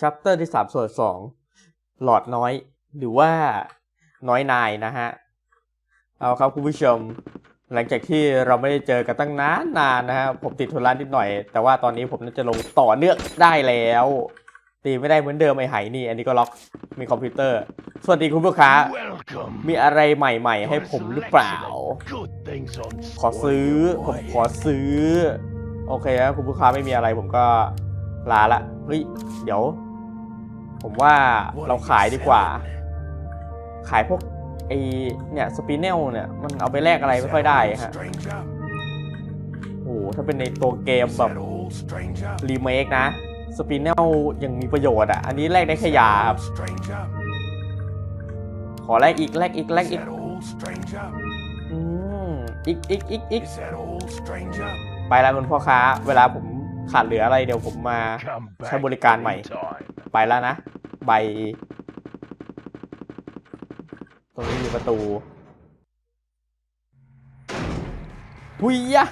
ชัปเตอร์ที่สามส่วนสองหลอดน้อย หรือว่าน้อยนายนะฮะ เอาครับคุณผู้ชม หลังจากที่เราไม่ได้เจอกันตั้งนานนานนะฮะผมติดธุระนิดหน่อย แต่ว่าตอนนี้ผมน่าจะลงต่อเนื่องได้แล้ว ตีไม่ได้เหมือนเดิมไอ้ไหนี่ อันนี้ก็ล็อกมีคอมพิวเตอร์ สวัสดีคุณลูกค้า Welcome. มีอะไรใหม่ ๆ ให้ผมหรือเปล่า Good things on ขอซื้อผมขอซื้อ โอเคครับคุณลูกค้าไม่มีอะไรผมก็ลาละเฮ้ยเดี๋ยว ผมว่าเราขายดีกว่า ขายพวกไอเนี่ยสปิเนลเนี่ย มันเอาไปแลกอะไรไม่ค่อยได้ฮะโอ้โหถ้าเป็นในตัวเกมแบบรีเมคนะสปิเนลยังมีประโยชน์อะ อันนี้แลกได้แค่ยาครับขอแลกอีกแลกอีกแลกอีกอืมอีกอีกอีกอีกไปแล้วคุณพ่อค้า เวลาผมขาดเหลืออะไรเดี๋ยวผมมาใช้บริการใหม่ ไปแล้วนะ ใบ ตรงนี้มีประตูหุยยะ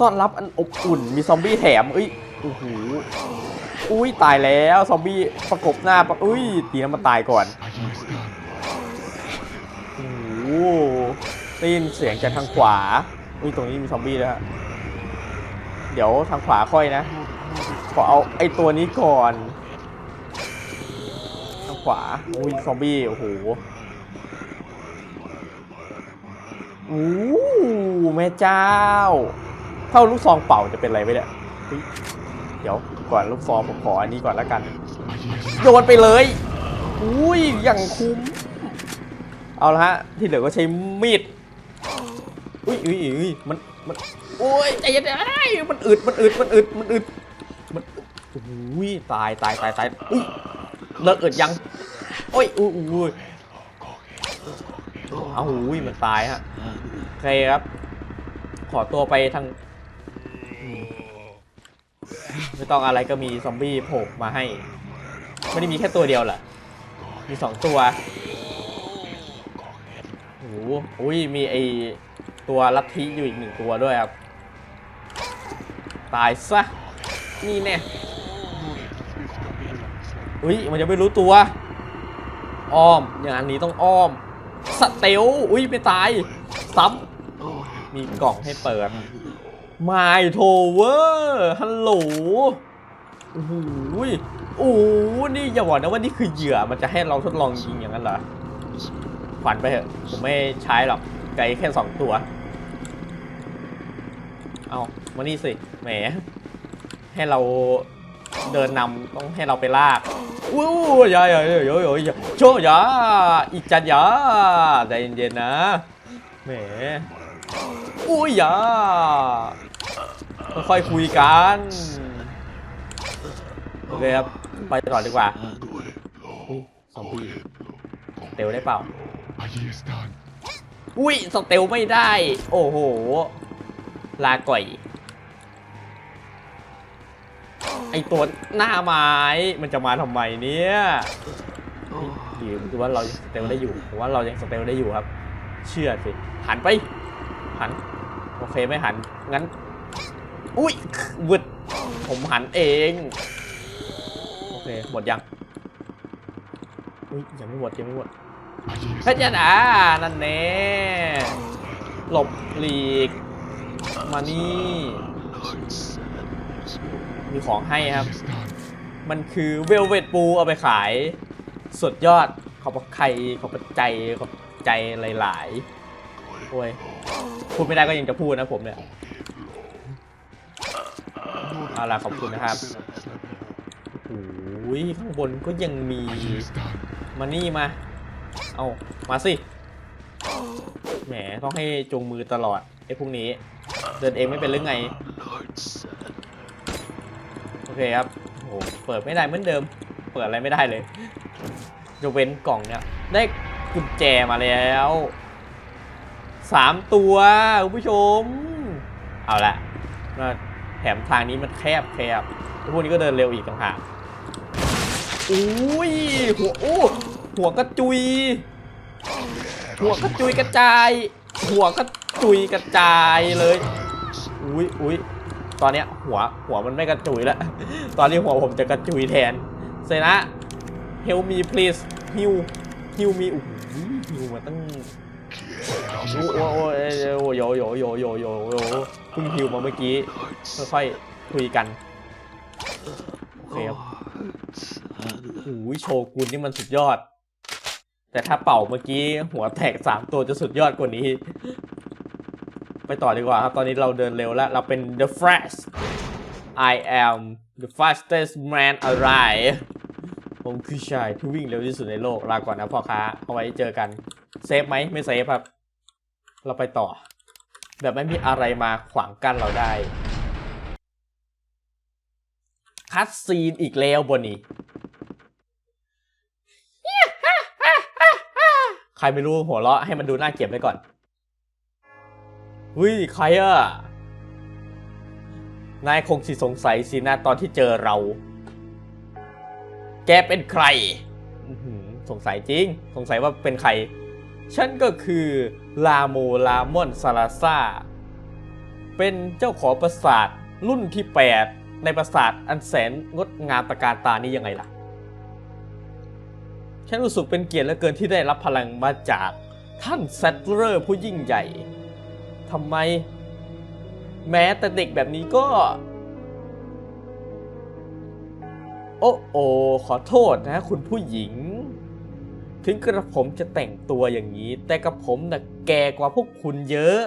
ต้อนรับอันอบอุ่น มีซอมบี้แถมเอ้ยโอ้โหอุ้ยตายแล้วซอมบี้ประกบหน้าปะอุ้ยตีน้ำมันตายก่อนโอ้โหได้ยินเสียงจากทางขวาอุ้ยตรงนี้มีซอมบี้แล้วเดี๋ยวทางขวาค่อยนะขอเอาไอ้ตัวนี้ก่อน ขวาอุ้ยซอมบี้โอ้โหโอ้แม่เจ้า เท่าลูกซองเป่าจะเป็นอะไรไปเนี่ยเฮ้ยเดี๋ยวก่อนลูกซองผมขออันนี้ก่อนแล้วกัน โยนไปเลยอุ้ยอย่างคุ้ม เอาละฮะ ที่เหลือก็ใช้มีดอุ้ยอุ้ยอุ้ยมันมันโอ้ยใจเย็นๆไอ้มันอึดมันอึดมันอึดมันอึดมันอุ้ยตายตายตายตายอุ้ย เลิกอึดยัง โอ้ยอุ้ยอุ้ยเอาอุ้ยมันตายฮะโอเคครับ ขอตัวไปทาง ไม่ต้องอะไรก็มีซอมบี้โผล่มาให้ ไม่ได้มีแค่ตัวเดียวแหละมีสองตัวโอ้โหอุ้ย มีไอตัวลัทธิอยู่อีกหนึ่งตัวด้วยครับ ตายซะ นี่แน่ อุ้ยมันยังไม่รู้ตัว อ้อมอย่างนนี้ต้องอ้อม สเตลอุ้ยไม่ตาย ซ้ำมีกล่องให้เปิด My Tower ฮัลโหลโอ้โหยโอ้โหนี่อย่าบอกนะว่านี่คือเหยื่อมันจะให้เราทดลองยิงอย่างนั้นเหรอฝันไปเถอะ ผมไม่ใช้หรอก ไกลแค่สองตัว เอามานี่สิ แหม ให้เรา เดินนำต้องให้เราไปลากอู้ยายายายายายโชยาอีจันยาใจเย็นๆนะแหมอุ้ยยาค่อยคุยกันโอเคครับไปต่อดีกว่าอุ้ยซอมบี้สเตลได้เปล่าอุ้ยสเตลไม่ได้ โอ้โห ลาก่อย ไอตัวหน้าไม้มันจะมาทำไมเนี่ยดีคือว่าเรายังสเตลได้อยู่ผมว่าเรายังสเตลได้อยู่ครับ เชื่อสิหันไป หัน โอเคไม่หัน งั้น อุ้ยวึดผมหันเอง โอเคหมดยังอุ้ยยังไม่หมดยังไม่หมดพระเจ้าดานั่นแน่หลบหลีก มานี่ มีของให้ครับ มันคือเวลเวตปูเอาไปขาย สุดยอดขอบใครขอบใจขอบใจหลายๆโอ้ยพูดไม่ได้ก็ยังจะพูดนะผมเนี่ยเอาล่ะขอบคุณนะครับโอ้ยข้างบนก็ยังมีมานี่มา เอามาสิ แหมต้องให้จูงมือตลอดไอ้พวกนี้ เดินเองไม่เป็นหรือไงโอเคครับโอ้โหเปิดไม่ได้เหมือนเดิม เปิดอะไรไม่ได้เลยยกเว้นกล่องเนี่ยได้กุญแจมาแล้วสามตัวคุณผู้ชม เอาละแถมทางนี้มันแคบแคบพวกนี้ก็เดินเร็วอีกต่างหากอุ้ยหัวโอ้หัวกระจุย หัวกระจุยกระจาย หัวกระจุยกระจายเลยอุ้ยอุ้ย ตอนเนี้ยหัวหัวมันไม่กระจุยแล้ว ตอนนี้หัวผมจะกระจุยแทนเซนะ help me please heal heal me โอ้โห heal มาตั้งโอ้โหโอ้โหโอ้โหโยโยโยโยโยโยเพิ่งฮิวมาเมื่อกี้ค่อยๆคุยกันโอเคครับโอ้ยโชกุนนี่มันสุดยอด แต่ถ้าเป่าเมื่อกี้หัวแตกสามตัวจะสุดยอดกว่านี้ ไปต่อดีกว่าครับ ตอนนี้เราเดินเร็วแล้ว เราเป็น the flash I am the fastest man alive ผมคือชายที่วิ่งเร็วที่สุดในโลก ลาก่อนนะพ่อค้า เอาไว้เจอกัน เซฟไหม ไม่เซฟครับ เราไปต่อ แบบไม่มีอะไรมาขวางกั้นเราได้ คัดซีนอีกแล้วบนนี้ ใครไม่รู้หัวเราะให้มันดูน่าเกลียดไปก่อน วิใครอะนายคงสิสงสัยสินะตอนที่เจอเรา แกเป็นใคร สงสัยจริง สงสัยว่าเป็นใคร ฉันก็คือลาโมลามอนซาลาซาเป็นเจ้าของปราสาทรุ่นที่ 8 ในปราสาทอันแสนงดงามตระการตานี้ยังไงล่ะ ฉันรู้สึกเป็นเกียรติเหลือเกินที่ได้รับพลังมาจากท่านแซตเลอร์ผู้ยิ่งใหญ่ ทำไม แม้แต่เด็กแบบนี้ก็ โอ้โอขอโทษนะคุณผู้หญิง ถึงกระผมจะแต่งตัวอย่างนี้ แต่กระผมน่ะแก่กว่าพวกคุณเยอะ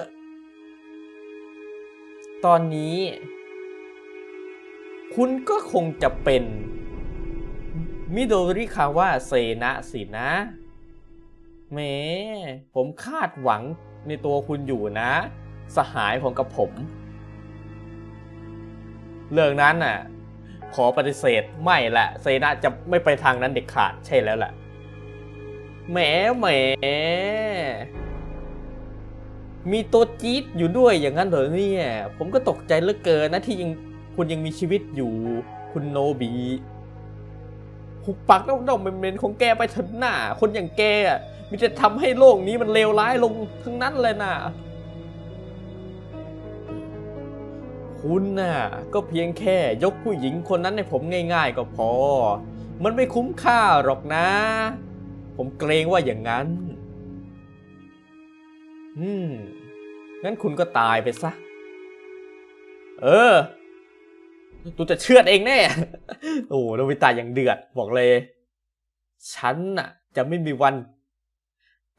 ตอนนี้ คุณก็คงจะเป็นมิโดริคาวะเซนะสินะแหมผมคาดหวัง ในตัวคุณอยู่นะ สหายของกับผม เรื่องนั้นน่ะ ขอปฏิเสธไม่ละเซนะจะไม่ไปทางนั้นเด็ดขาดใช่แล้วล่ะแหมแหมมีตัวจี๊ดอยู่ด้วยอย่างนั้นเหรอเนี่ย ผมก็ตกใจเหลือเกินนะที่ยังคุณยังมีชีวิตอยู่ คุณโนบีหุบปากด้อมๆเมนๆของแกไปเถอะหน้า คนอย่างแก มีแต่ทำให้โลกนี้มันเลวร้ายลงทั้งนั้นเลยนะคุณน่ะก็เพียงแค่ยกผู้หญิงคนนั้นให้ผมง่าย ๆ ก็พอ มันไม่คุ้มค่าหรอกนะ ผมเกรงว่าอย่างนั้น อืม งั้นคุณก็ตายไปซะ เออ ตูจะเชื่อดเองแน่ โอ้โหโนบิตะอย่างเดือดบอกเลย ฉันน่ะ จะไม่มีวัน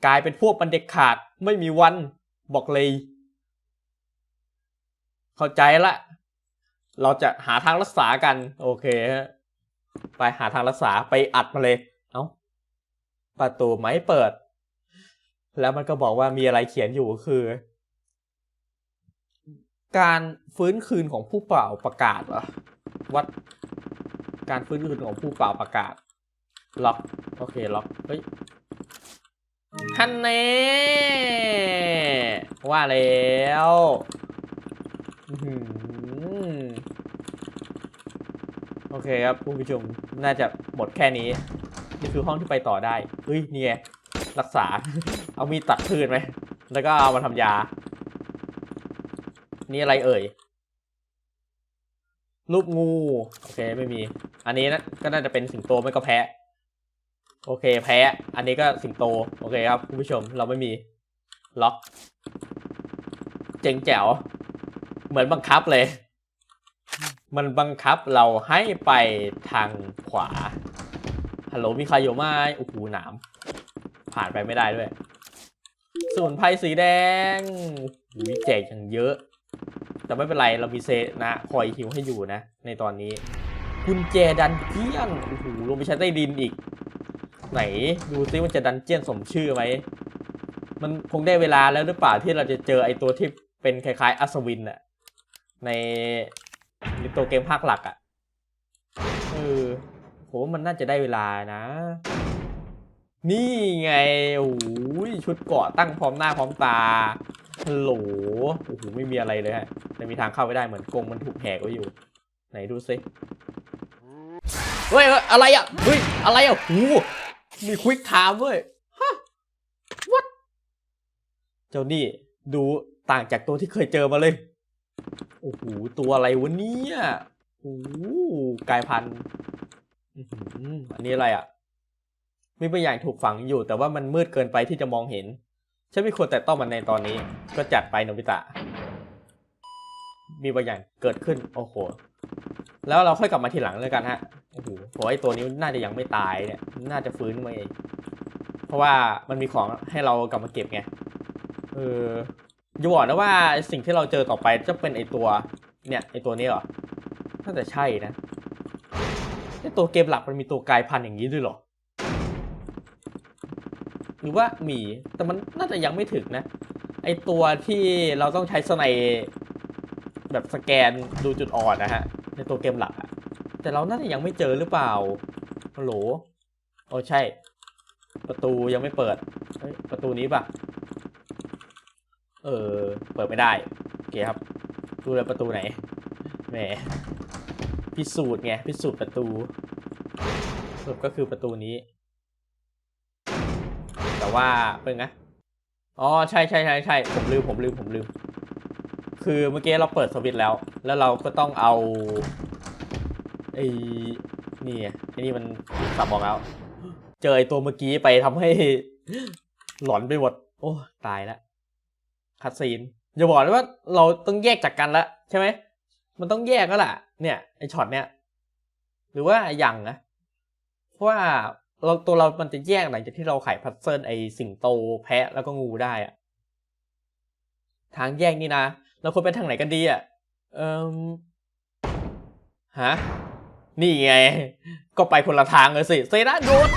กลายเป็นพวกมันเด็กขาดไม่มีวันบอกเลย เข้าใจละ เราจะหาทางรักษากัน โอเคฮะไปหาทางรักษาไปอัดมาเลย เอ้าประตูไม่เปิด แล้วมันก็บอกว่ามีอะไรเขียนอยู่ก็คือ การฟื้นคืนของผู้เป่าประกาศเหรอวัดการฟื้นคืนของผู้เป่าประกาศ ล็อก โอเค ล็อก เฮ้ย ฮันเน่ว่าแล้วโอเคครับคุณผู้ชมน่าจะหมดแค่นี้ นี่คือห้องที่ไปต่อได้เฮ้ยนี่ไงรักษา เอามีตัดพืชไหม แล้วก็เอามาทำยา นี่อะไรเอ่ย รูปงู โอเคไม่มี อันนี้นะก็น่าจะเป็นสิงโตไม่ก็แพะ โอเคแพะอันนี้ก็สิงโต โอเคครับคุณผู้ชมเราไม่มีล็อกเจ๋งแจ๋ว เหมือนบังคับเลย มันบังคับเราให้ไปทางขวา ฮัลโหลมีใครอยู่ไหมโอ้โหหนาม ผ่านไปไม่ได้ด้วยสมุนไพรสีแดงวิแจกอย่างเยอะ แต่ไม่เป็นไรเรามีเซนะคอยฮิวให้อยู่นะ ในตอนนี้ กุญแจดันเจียนโอ้โหลงไปใช้ใต้ดินอีก ไหน ดูซิมันจะดันเจียนสมชื่อไหม มันคงได้เวลาแล้วหรือเปล่าที่เราจะเจอไอตัวที่เป็นคล้ายๆอัศวินอะในในตัวเกมภาคหลักอะเออผมมันน่าจะได้เวลานะ นี่ไงโอ้ยชุดเกราะตั้งพร้อมหน้าพร้อมตาฮัลโหลโอ้โหไม่มีอะไรเลยฮะแต่มีทางเข้าไปได้เหมือนกรงมันถูกแหกไว้อยู่ ไหนดูซิเฮ้ยอะไรอะเฮ้ยอะไรอะโอ้ มีควิกไทม์เว้ยฮะ what เจ้านี่ดูต่างจากตัวที่เคยเจอมาเลย โอ้โห ตัวอะไรวะเนี่ยโอ้โหกลายพันธุ์อันนี้อะไรอะ มีบางอย่างถูกฝังอยู่ แต่ว่ามันมืดเกินไปที่จะมองเห็น ฉันไม่ควรแต่ต้องมันในตอนนี้ ก็จัดไปโนบิตะ มีบางอย่างเกิดขึ้น โอ้โห แล้วเราค่อยกลับมาทีหลังเลยกันฮะโอ้โหผมไอ้ตัวนี้น่าจะยังไม่ตายเนี่ย น่าจะฟื้นมาเองเพราะว่ามันมีของให้เรากลับมาเก็บไงเอออย่าบอกนะว่าสิ่งที่เราเจอต่อไปจะเป็นไอตัวเนี่ยไอตัวนี้เหรอน่าจะใช่นะไอตัวเกมหลักมันมีตัวกลายพันธุ์อย่างนี้ด้วยเหรอหรือว่ามีแต่มันน่าจะยังไม่ถึงนะ ไอตัวที่เราต้องใช้สไนแบบสแกนดูจุดอ่อนนะฮะ ในตัวเกมหลักอะแต่เราน่าจะยังไม่เจอหรือเปล่าฮัลโหลโอ้ใช่ ประตูยังไม่เปิดเฮ้ยประตูนี้ปะเออ เปิดไม่ได้โอเคครับ ดูเลยประตูไหนแหมพิสูจน์ไงพิสูจน์ประตูสรุปก็คือประตูนี้ แต่ว่าเป็นไงอ๋อใช่ใช่ใช่ใช่ผมลืมผมลืมผมลืม คือเมื่อกี้เราเปิดสวิตช์แล้ว แล้วเราก็ต้องเอาไอ้นี่ไงไอ้นี่มันสับออกแล้ว เจอไอ้ตัวเมื่อกี้ไปทำให้หลอนไปหมดโอ้ตายแล้วคัดซีนอย่าบอกว่าเราต้องแยกจากกันแล้วใช่ไหมมันต้องแยกแล้วล่ะเนี่ยไอ้ช็อตเนี้ยหรือว่ายังนะเพราะว่าเราตัวเรามันจะแยกหลังจากที่เราไขพัซเซิลไอสิงโตแพะแล้วก็งูได้อะทางแยกนี่นะ เราควรไปทางไหนกันดีอะ เอ่มฮะ นี่ไง ก็ไปคนละทางเลยสิ เซนะโยน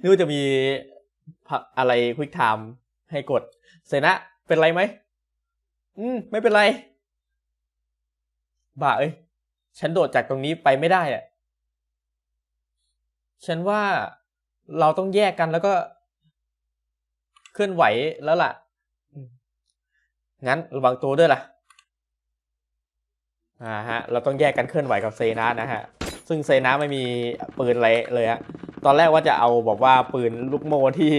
นึกจะมีอะไรควิกไทม์ให้กด เซนะเป็นไรไหม อืม ไม่เป็นไรบ้าเอ้ย ฉันโดดจากตรงนี้ไปไม่ได้อะ ฉันว่าเราต้องแยกกันแล้วก็ เคลื่อนไหวแล้วล่ะ งั้นระวังตัวด้วยล่ะอ่าฮะเราต้องแยกกันเคลื่อนไหวกับเซนานะฮะซึ่งเซนาไม่มีปืนอะไรเลยฮะตอนแรกว่าจะเอาบอกว่าปืนลูกโม่ที่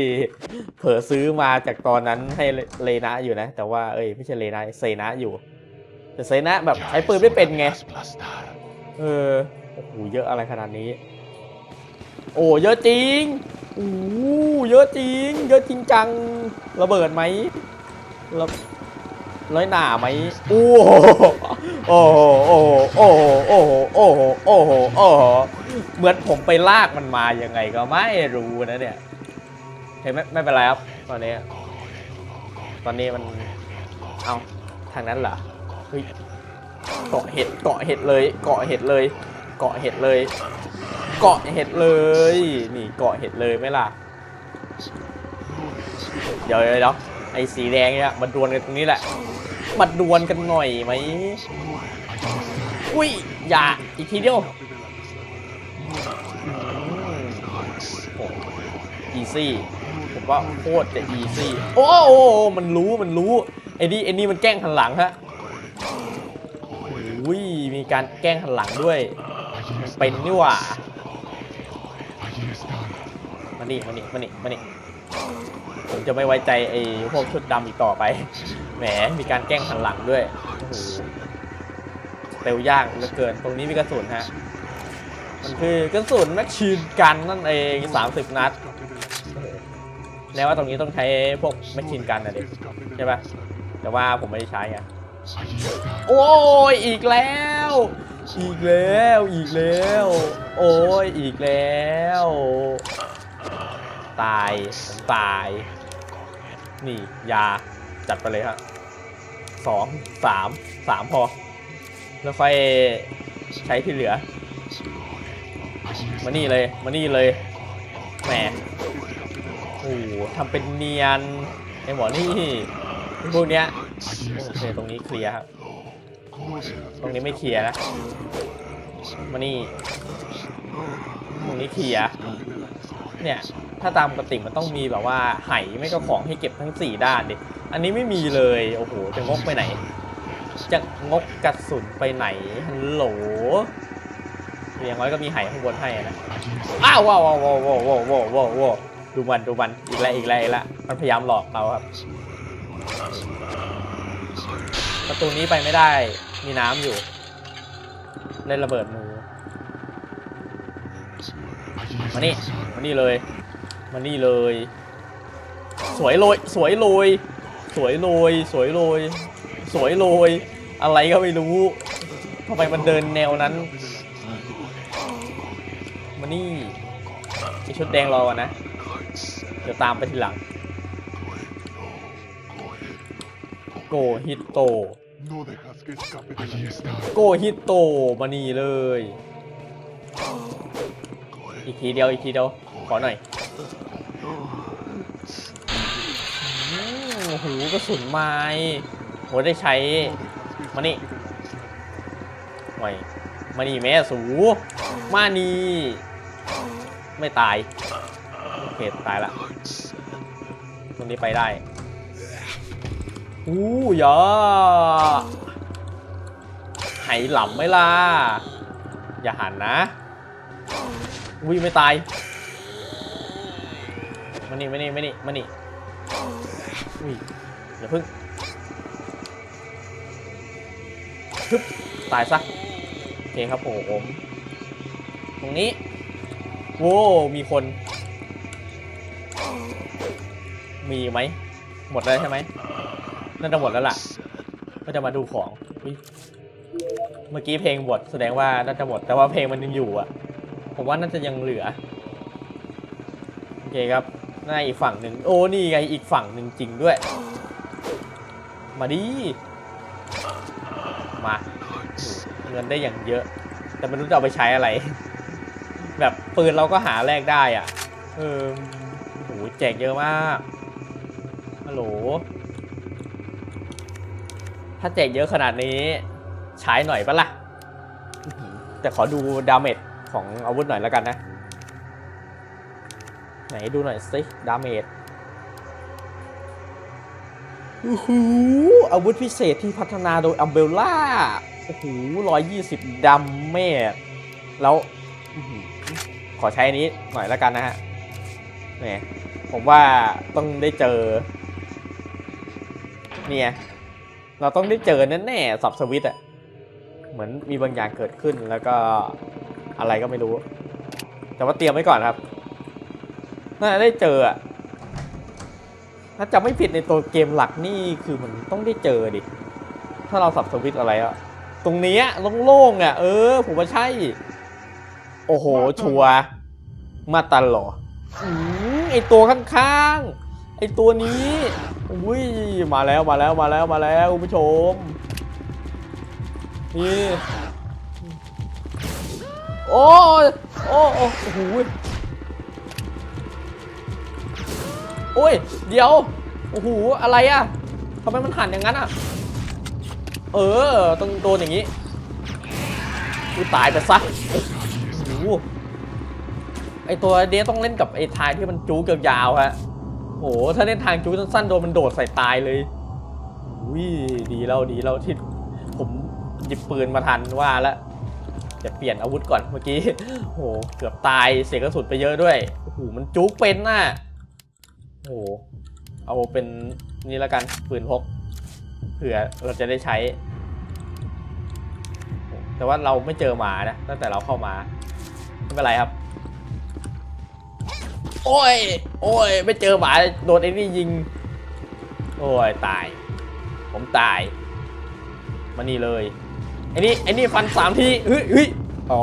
เผลอซื้อมาจากตอนนั้นให้เลนะอยู่นะ แต่ว่าเอ้ยไม่ใช่เลนะเซนะอยู่ แต่เซนะแบบใช้ปืนไม่เป็นไง Plastar. เออโอ้โหเยอะอะไรขนาดนี้ โอ้เยอะจริงโอ้โหเยอะจริง เยอะจริงจังระเบิดไหมระ น้อยหนาไหมโอ้โหโอ้โหโอ้โหโอ้โหโอ้โหโอ้โหเหมือนผมไปลากมันมายังไงก็ไม่รู้นะเนี่ยเห็นไหมไม่เป็นไรครับตอนนี้ ตอนนี้มันเอาทางนั้นเหรอเฮ้ยเกาะเห็ดเกาะเห็ดเลยเกาะเห็ดเลย เกาะเห็ดเลย เกาะเห็ดเลย นี่เกาะเห็ดเลยไม่ล่ะเดี๋ยวเดี๋ยว ไอ้สีแดงเนี่ยมาดวลกันตรงนี้แหละมาดวลกันหน่อยไหมอุ้ยอย่าอีกทีเดียวอีซี่ผมว่าโคตรจะอีซี่โอ้โหมันรู้มันรู้ไอ้นี่ไอ้นี่มันแกล้งหันหลังฮะอุ้ยมีการแกล้งหันหลังด้วย เป็นนี่หว่ามานี่มานี่มานี่มานี่ จะไม่ไว้ใจไอ้พวกชุดดำอีกต่อไป แหม มีการแกล้งหันหลังด้วยโอ้โหเตลยากเหลือเกิน ตรงนี้มีกระสุนฮะ มันคือกระสุนแมชชีนกันนั่นเอง30 นัด แล้วว่าตรงนี้ต้องใช้พวกแมชชีนกันนะเด็กใช่ปะแต่ว่าผมไม่ได้ใช้ไงโอ้ยอีกแล้ว อีกแล้วอีกแล้ว โอ้ยอีกแล้ว ตายผมตาย นี่ยาจัดไปเลยครับสองสามสามพอ แล้วค่อยใช้ที่เหลือ มานี่เลย มานี่เลย แหมโอ้ทำเป็นเนียนไอหมอนี่พวกเนี้ยโอเคตรงนี้เคลียร์ครับ ตรงนี้ไม่เคลียร์นะ มานี่ หมูนิเคลียเนี่ยถ้าตามปกติมันต้องมีแบบว่าไห่ไม่ก็ของให้เก็บทั้ง 4 ด้านดิอันนี้ไม่มีเลยโอ้โหจะงกไปไหน จะงกกระสุนไปไหนฮัลโหลเรียงน้อยก็มีไห่ข้างบนให้นะอ้าวว้าวว้าวว้าวว้าวว้าวว้าวดูมันดูมันอีกแล้วอีกแล้วอีกแล้วมันพยายามหลอกเราครับ ประตูนี้ไปไม่ได้มีน้ำอยู่เล่นระเบิดมือ มานี่มานี่เลยมานี่เลย สวยโรยสวยโรยสวยโรยสวยโรยสวยโรยอะไรก็ไม่รู้ทำไมมันเดินแนวนั้นมานี่ไอชุดแดงรอก่อนนะเดี๋ยวตามไปทีหลังโกฮิตโตโกฮิตโตมานี่เลย อีกทีเดียวอีกทีเดียวขอหน่อยโอ้โหกระสุนไม้โหได้ใช้มานี่หน่อยมานี่แม่สูมานี่ไม่ตายโอเคตายละตรงนี้ไปได้อู้ยาไหหล่ำไหม่ล่ะอย่าหันนะ อุ้ยไม่ตายมานี่มานี่มานี่มานี่อุ้ยอย่าพึ่งฮึบตายซะโอเคครับผมตรงนี้โว้มีคน มีไหมหมดแล้วใช่ไหมน่าจะหมดแล้วล่ะ ก็จะมาดูของเมื่อกี้เพลงบทแสดงว่าน่าจะหมดแต่ว่าเพลงมันยังอยู่อะ ผมว่าน่าจะยังเหลือ โอเคครับน้าอีกฝั่งหนึ่งโอ้นี่ไงอีกฝั่งหนึ่งจริงด้วย มาดิมาเงินได้อย่างเยอะ แต่ไม่รู้จะเอาไปใช้อะไร แบบปืนเราก็หาแลกได้อะ เออโหแจกเยอะมากฮัลโหล ถ้าแจกเยอะขนาดนี้ใช้หน่อยปะล่ะ แต่ขอดูดาเมจ ของอาวุธหน่อยแล้วกันนะ ไหนดูหน่อยสิดาเมจโอ้โหอาวุธพิเศษที่พัฒนาโดยอัมเบลล่าโอ้โหร้อยยี่สิบดาเมจแล้วขอใช้อันนี้หน่อยแล้วกันนะฮะนี่ผมว่าต้องได้เจอ เนี่ยเราต้องได้เจอแน่ๆสับสวิตอะเหมือนมีบางอย่างเกิดขึ้นแล้วก็ อะไรก็ไม่รู้ แต่ว่าเตรียมไว้ก่อนครับ น่าจะได้เจออะถ้าจะไม่ผิดในตัวเกมหลักนี่คือมันต้องได้เจอดิ ถ้าเราสับสวิตอะไรอะตรงนี้โล่งๆอะเออ ผมว่าใช่ โอ้โห ชัวร์มาตันหรออืมไอตัวข้างๆ ไอตัวนี้อุ้ยมาแล้วมาแล้วมาแล้วมาแล้วคุณผู้ชมนี่ โอ้โอ้โอ้โหโอ้ย เดี๋ยว โอ้โห อะไรอะทำไมมันหันอย่างนั้นอะเออ ต้องโดนอย่างนี้กูตายไปซะโอ้โหไอตัวเดยต้องเล่นกับไอทายที่มันจู๊กยาวฮะโอ้โห ถ้าเล่นทางจู๊สั้นๆโดนมันโดดใส่ตายเลยอุ้ยดีแล้วดีแล้วที่ผมหยิบปืนมาทันว่าแล้ว จะเปลี่ยนอาวุธก่อนเมื่อกี้โหเกือบตายเสียกระสุนไปเยอะด้วยโอ้โหมันจุกเป็นน่ะโอ้โหเอาเป็นนี่ล้วกันปืนพกเผื่อเราจะได้ใช้ แต่ว่าเราไม่เจอหมานะตั้งแต่เราเข้ามาไม่เป็นไรครับ โอ้ย โอ้ย ไม่เจอหมาโดนไอ้นี่ยิง โอ้ย ตาย ผมตาย มานี่เลย ไอ้นี่ไอ้นี่ฟันสามทีเฮ้ยเฮ้ยอ๋อ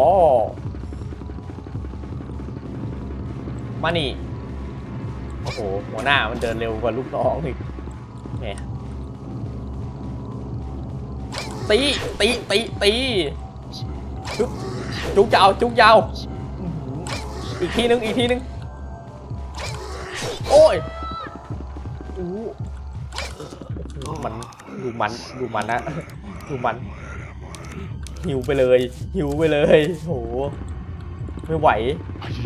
มานี่ โอ้โห หัวหน้ามันเดินเร็วกว่าลูกน้องอีกแหมตี ตี ตี ตีจุ๊บจุ๊กยาว จุ๊กยาว อีกทีนึง อีกทีนึง โอ้ยอู้มัน ดูมัน ดูมันนะ ดูมัน หิวไปเลย หิวไปเลยโหไม่ไหว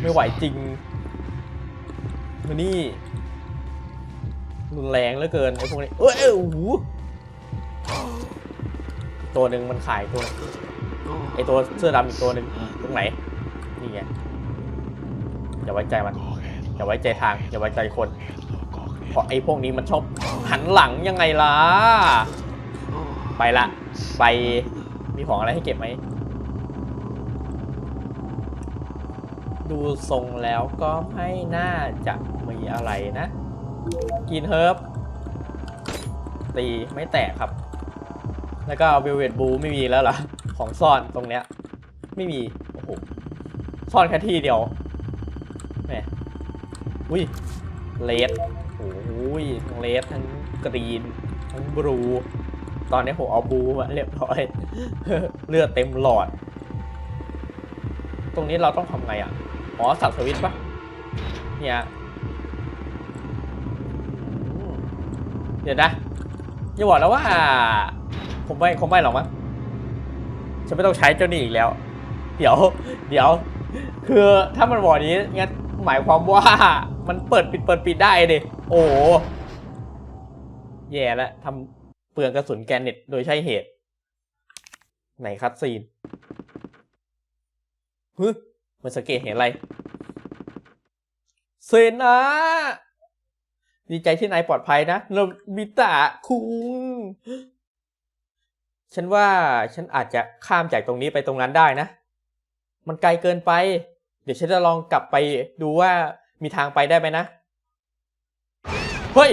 ไม่ไหวจริงมานี่รุนแรงเหลือเกินไอ้พวกนี้เอ้ยโอ้โหตัวหนึ่งมันขายตัวไอตัวเสื้อดำอีกตัวหนึ่งตรงไหนนี่ไงอย่าไว้ใจมันอย่าไว้ใจทางอย่าไว้ใจคนเพราะไอ้พวกนี้มันชอบหันหลังยังไงล่ะไปละไป มีของอะไรให้เก็บไหม ดูทรงแล้วก็ไม่น่าจะมีอะไรนะ กินเฮิร์บ ตีไม่แตกครับ แล้วก็เวลเวตบูไม่มีแล้วเหรอ ของซ่อนตรงเนี้ย ไม่มี โอ้โห ซ่อนแค่ที่เดียวแหมอุ้ย เลดโอ้ยทั้งเลดทั้งกรีน ทั้งบลู ตอนนี้ผมเอาบูมาเรียบร้อย เลือดเต็มหลอด ตรงนี้เราต้องทำไงอะ อ๋อ สับสวิตช์ปะเนี่ยเดี๋ยวนะอย่าบอกแล้วว่า ผมไม่คงไม่หรอกมั้งฉันไม่ต้องใช้เจ้านี่อีกแล้ว เดี๋ยว เดี๋ยว คือถ้ามันบอกนี้งั้นหมายความว่ามันเปิดปิดเปิดปิดได้ดิโอ้โหแย่แล้วทำ เปลืองกระสุนแกนเน็ตโดยใช่เหตุ ไหนคัดซีนฮึมันสังเกตเห็นอะไร เซนะดีใจที่นายปลอดภัยนะโนบิตะคุง ฉันว่าฉันอาจจะข้ามจากตรงนี้ไปตรงนั้นได้นะ มันไกลเกินไป เดี๋ยวฉันจะลองกลับไปดูว่ามีทางไปได้ไหมนะ เฮ้ย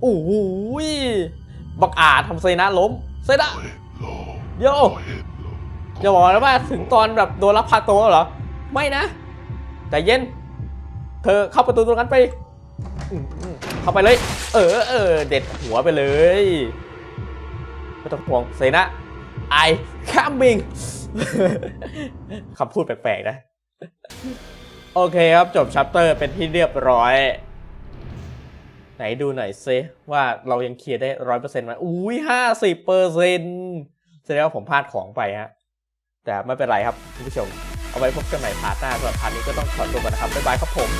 โอ้โหย บักอาจทำเซนะล้มเซนะ Hit low. โย Hit low. อย่าบอกนะว่าถึงตอนแบบโดนลักพาตัวเหรอ ไม่นะแต่เย็น เธอเข้าประตูตรงนั้นไปอืมอืมเข้าไปเลย เออเออเด็ดหัวไปเลยไม่ต้องห่วงเซนะ I coming คำพูดแปลกๆนะ โอเคครับจบชัปเตอร์เป็นที่เรียบร้อย ไหนดูหน่อยเซว่าเรายังเคลียร์ได้ร้อยเปอร์เซ็นต์ไหมอุ้ยห้าสิบเปอร์เซ็นต์แสดงว่าผมพลาดของไปฮะ แต่ไม่เป็นไรครับคุณผู้ชม เอาไว้พบกันใหม่พาร์ทหน้าสำหรับพาร์ทนี้ก็ต้องขอตัวก่อนนะครับ บ๊ายบายครับผม